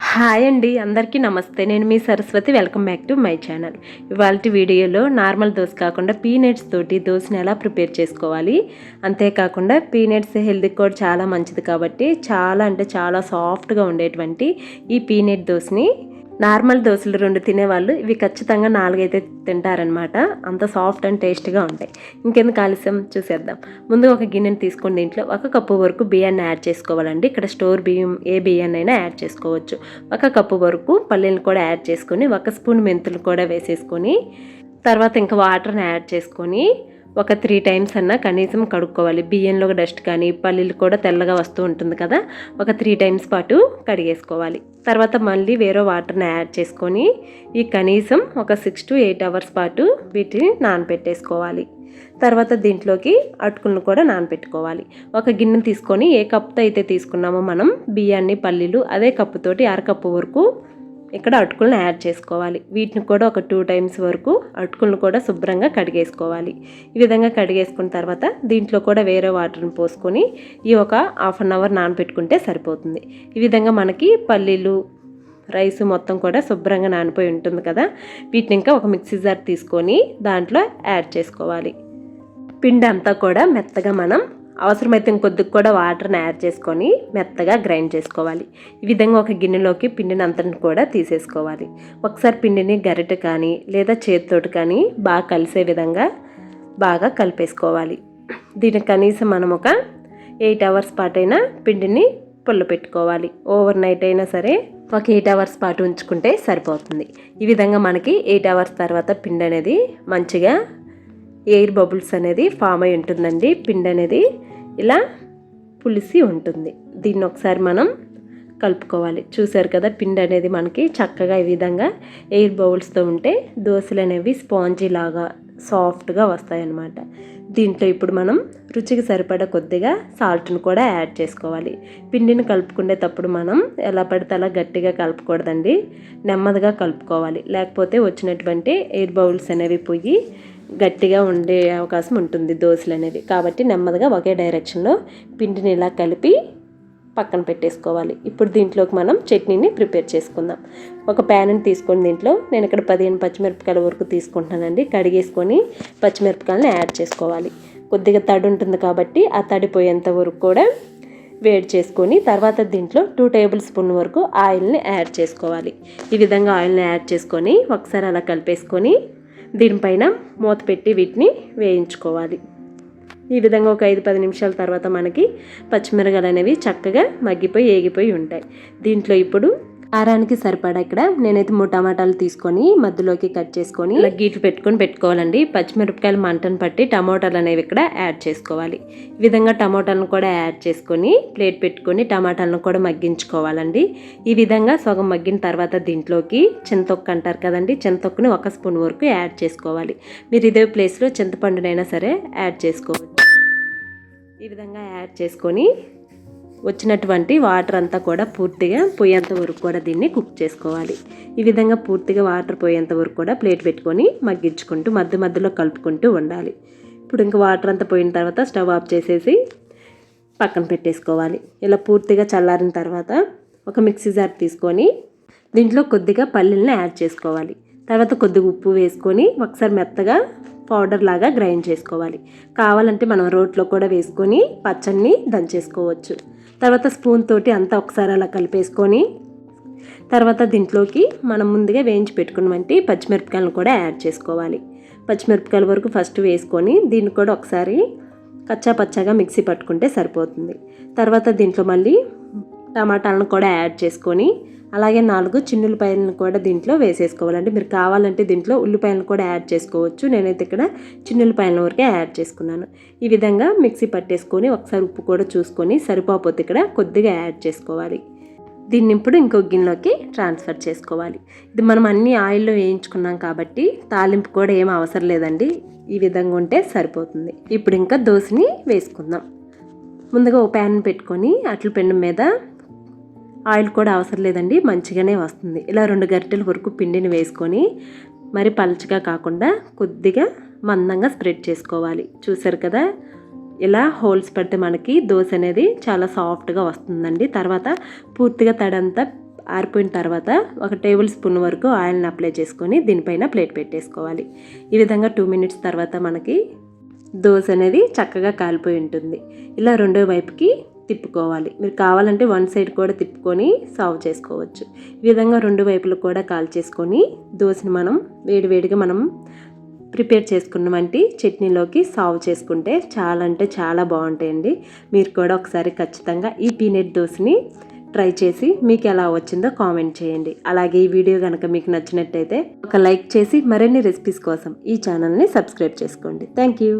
Hi అండి అందరికీ నమస్తే. నేను మీ Saraswati. Welcome back to my channel. ఇవాళ వీడియోలో నార్మల్ దోశ కాకుండా పీనట్స్ తోటి దోశని ఎలా ప్రిపేర్ చేసుకోవాలి? అంతేకాకుండా పీనట్స్ హెల్త్కి కూడా చాలా మంచిది కాబట్టి చాలా అంటే చాలా సాఫ్ట్గా ఉండేటువంటి ఈ పీనట్ దోశని నార్మల్ దోశలు రెండు తినేవాళ్ళు. ఇవి ఖచ్చితంగా నాలుగైతే తింటారనమాట అంత సాఫ్ట్ అండ్ టేస్ట్గా ఉంటాయి. ఇంకెందుకు ఆలస్యం? చూసేద్దాం. ముందు ఒక గిన్నెని తీసుకొని దీంట్లో ఒక కప్పు వరకు బియ్యాన్ని యాడ్ చేసుకోవాలండి. ఇక్కడ స్టోర్ బియ్యం ఏ బియ్యాన్ని అయినా యాడ్ చేసుకోవచ్చు. ఒక కప్పు వరకు పల్లీలు కూడా యాడ్ చేసుకొని ఒక స్పూన్ మెంతులు కూడా వేసేసుకొని తర్వాత ఇంకా వాటర్ని యాడ్ చేసుకొని ఒక త్రీ టైమ్స్ అన్నా కనీసం కడుక్కోవాలి. బియ్యంలో డస్ట్ కానీ పల్లీలు కూడా తెల్లగా వస్తూ ఉంటుంది కదా ఒక త్రీ టైమ్స్ పాటు కడిగేసుకోవాలి. తర్వాత మళ్ళీ వేరే వాటర్ని యాడ్ చేసుకొని ఈ కనీసం ఒక సిక్స్ టు ఎయిట్ అవర్స్ పాటు వీటిని నానబెట్టేసుకోవాలి తర్వాత దీంట్లోకి అటుకులను కూడా నానబెట్టుకోవాలి ఒక గిన్నె తీసుకొని ఏ కప్తో అయితే తీసుకున్నామో మనం బియ్యాన్ని పల్లీలు అదే కప్పుతోటి అరకప్పు వరకు ఇక్కడ అటుకులను యాడ్ చేసుకోవాలి. వీటిని కూడా ఒక టూ టైమ్స్ వరకు అటుకులను కూడా శుభ్రంగా కడిగేసుకోవాలి. ఈ విధంగా కడిగేసుకున్న తర్వాత దీంట్లో కూడా వేరే వాటర్ని పోసుకొని ఈ ఒక హాఫ్ అన్ అవర్ నానబెట్టుకుంటే సరిపోతుంది. ఈ విధంగా మనకి పల్లీలు రైస్ మొత్తం కూడా శుభ్రంగా నానిపోయి ఉంటుంది కదా. వీటిని ఇంకా ఒక మిక్సీ జార్ తీసుకొని దాంట్లో యాడ్ చేసుకోవాలి. పిండి అంతా కూడా మెత్తగా మనం అవసరమైతే ఇంకొద్దిగా కూడా వాటర్ని యాడ్ చేసుకొని మెత్తగా గ్రైండ్ చేసుకోవాలి. ఈ విధంగా ఒక గిన్నెలోకి పిండిని అంతటిని కూడా తీసేసుకోవాలి. ఒకసారి పిండిని గరిటె కానీ లేదా చేతితోటి కానీ బాగా కలిసే విధంగా బాగా కలిపేసుకోవాలి. దీనికి కనీసం మనం ఒక ఎయిట్ అవర్స్ పాటైనా పిండిని పుల్ల పెట్టుకోవాలి. ఓవర్ నైట్ అయినా సరే ఒక ఎయిట్ అవర్స్ పాటు ఉంచుకుంటే సరిపోతుంది. ఈ విధంగా మనకి ఎయిట్ అవర్స్ తర్వాత పిండి అనేది మంచిగా ఎయిర్ బబుల్స్ అనేది ఫామ్ అయి ఉంటుందండి పిండి అనేది ఇలా పులిసి ఉంటుంది. దీన్ని ఒకసారి మనం కలుపుకోవాలి. చూసారు కదా పిండి అనేది మనకి చక్కగా ఈ విధంగా ఎయిర్ బౌల్స్తో ఉంటే దోశలు అనేవి స్పాంజీ లాగా సాఫ్ట్గా వస్తాయన్నమాట. దీంట్లో ఇప్పుడు మనం రుచికి సరిపడ కొద్దిగా సాల్ట్ను కూడా యాడ్ చేసుకోవాలి. పిండిని కలుపుకునేటప్పుడు మనం ఎలా పడితే అలా గట్టిగా కలపకూడదండి. నెమ్మదిగా కలుపుకోవాలి. లేకపోతే వచ్చినటువంటి ఎయిర్ బౌల్స్ అనేవి పోయి గట్టిగా ఉండే అవకాశం ఉంటుంది దోశలు అనేవి కాబట్టి నెమ్మదిగా ఒకే డైరెక్షన్లో పిండిని ఇలా కలిపి పక్కన పెట్టేసుకోవాలి. ఇప్పుడు దీంట్లోకి మనం చట్నీని ప్రిపేర్ చేసుకుందాం. ఒక ప్యాన్ని తీసుకొని దీంట్లో నేను ఇక్కడ పదిహేను పచ్చిమిరపకాయల వరకు తీసుకుంటున్నానండి. కడిగేసుకొని పచ్చిమిరపకాయలను యాడ్ చేసుకోవాలి. కొద్దిగా తడి ఉంటుంది కాబట్టి ఆ తడి పోయేంత వరకు కూడా వేడి చేసుకొని తర్వాత దీంట్లో టూ టేబుల్ స్పూన్ వరకు ఆయిల్ని యాడ్ చేసుకోవాలి. ఈ విధంగా ఆయిల్ని యాడ్ చేసుకొని ఒకసారి అలా కలిపేసుకొని దీనిపైన మూత పెట్టి వీటిని వేయించుకోవాలి. ఈ విధంగా ఒక ఐదు పది నిమిషాల తర్వాత మనకి పచ్చిమిరకాయలు అనేవి చక్కగా మగ్గిపోయి ఏగిపోయి ఉంటాయి. దీంట్లో ఇప్పుడు కారానికి సరిపడా ఇక్కడ. నేనైతే మూడు టమాటాలు తీసుకొని మధ్యలోకి కట్ చేసుకొని ఇలా గీట్లు పెట్టుకొని పెట్టుకోవాలండి. పచ్చిమిరపకాయలు మంటను పట్టి టమాటాలు అనేవి ఇక్కడ యాడ్ చేసుకోవాలి. ఈ విధంగా టమాటాలను కూడా యాడ్ చేసుకొని ప్లేట్ పెట్టుకొని టమాటాలను కూడా మగ్గించుకోవాలండి. ఈ విధంగా సగం మగ్గిన తర్వాత దీంట్లోకి చింతొక్క అంటారు కదండి చింతొక్కుని ఒక స్పూన్ వరకు యాడ్ చేసుకోవాలి. మీరు ఇదే ప్లేస్లో చింతపండునైనా సరే యాడ్ చేసుకోవచ్చు. ఈ విధంగా యాడ్ చేసుకొని వచ్చినటువంటి వాటర్ అంతా కూడా పూర్తిగా పోయేంత వరకు కూడా దీన్ని కుక్ చేసుకోవాలి. ఈ విధంగా పూర్తిగా వాటర్ పోయేంత వరకు కూడా ప్లేట్ పెట్టుకొని మగ్గించుకుంటూ మధ్య మధ్యలో కలుపుకుంటూ ఉండాలి. ఇప్పుడు ఇంకా వాటర్ అంతా పోయిన తర్వాత స్టవ్ ఆఫ్ చేసేసి పక్కన పెట్టేసుకోవాలి. ఇలా పూర్తిగా చల్లారిన తర్వాత ఒక మిక్సీ జార్ తీసుకొని దీంట్లో కొద్దిగా పల్లీలను యాడ్ చేసుకోవాలి. తర్వాత కొద్దిగా ఉప్పు వేసుకొని ఒకసారి మెత్తగా పౌడర్ లాగా గ్రైండ్ చేసుకోవాలి. కావాలంటే మనం రోట్లో కూడా వేసుకొని పచ్చడిని దంచేసుకోవచ్చు. తర్వాత స్పూన్ తోటి అంతా ఒకసారి అలా కలిపేసుకొని తర్వాత దీంట్లోకి మనం ముందుగా వేయించి పెట్టుకున్నవంటి పచ్చిమిరపకాయలను కూడా యాడ్ చేసుకోవాలి. పచ్చిమిరపకాయల వరకు ఫస్ట్ వేసుకొని దీన్ని కూడా ఒకసారి కచ్చా పచ్చాగా మిక్సీ పట్టుకుంటే సరిపోతుంది. తర్వాత దీంట్లో మళ్ళీ టమాటాలను కూడా యాడ్ చేసుకొని అలాగే నాలుగు చిన్నులపాయలను కూడా దీంట్లో వేసేసుకోవాలండి. మీరు కావాలంటే దీంట్లో ఉల్లిపాయలను కూడా యాడ్ చేసుకోవచ్చు. నేనైతే ఇక్కడ చిన్నులపాయల వరకే యాడ్ చేసుకున్నాను. ఈ విధంగా మిక్సీ పట్టేసుకొని ఒకసారి ఉప్పు కూడా చూసుకొని సరిపోతే ఇక్కడ కొద్దిగా యాడ్ చేసుకోవాలి. దీన్ని ఇప్పుడు ఇంకో గిన్నెలోకి ట్రాన్స్ఫర్ చేసుకోవాలి. ఇది మనం అన్ని ఆయిల్లో వేయించుకున్నాం కాబట్టి తాలింపు కూడా ఏం అవసరం లేదండి. ఈ విధంగా ఉంటే సరిపోతుంది. ఇప్పుడు ఇంకా దోశని వేసుకుందాం. ముందుగా ఓ ప్యాన్ పెట్టుకొని అట్ల పెండు మీద ఆయిల్ కూడా అవసరం లేదండి మంచిగానే వస్తుంది. ఇలా రెండు గరిటెల వరకు పిండిని వేసుకొని మరి పలచగా కాకుండా కొద్దిగా మందంగా స్ప్రెడ్ చేసుకోవాలి. చూసారు కదా ఇలా హోల్స్ పెడితే మనకి దోశ అనేది చాలా సాఫ్ట్గా వస్తుందండి. తర్వాత పూర్తిగా తడంతా ఆరిపోయిన తర్వాత ఒక టేబుల్ స్పూన్ వరకు ఆయిల్ని అప్లై చేసుకొని దీనిపైన ప్లేట్ పెట్టేసుకోవాలి. ఈ విధంగా టూ మినిట్స్ తర్వాత మనకి దోశ అనేది చక్కగా కాలిపోయి ఉంటుంది. ఇలా రెండో వైపుకి తిప్పుకోవాలి. మీరు కావాలంటే వన్ సైడ్ కూడా తిప్పుకొని సర్వ్ చేసుకోవచ్చు. ఈ విధంగా రెండు వైపులు కూడా కాల్ చేసుకొని దోశని మనం వేడివేడిగా మనం ప్రిపేర్ చేసుకున్న వంటి చట్నీలోకి సాల్వ్ చేసుకుంటే చాలా అంటే చాలా బాగుంటాయండి. మీరు కూడా ఒకసారి ఖచ్చితంగా ఈ పీనట్ దోశని ట్రై చేసి మీకు ఎలా వచ్చిందో కామెంట్ చేయండి. అలాగే ఈ వీడియో కనుక మీకు నచ్చినట్టయితే ఒక లైక్ చేసి మరిన్ని రెసిపీస్ కోసం ఈ ఛానల్ని సబ్స్క్రైబ్ చేసుకోండి. Thank you.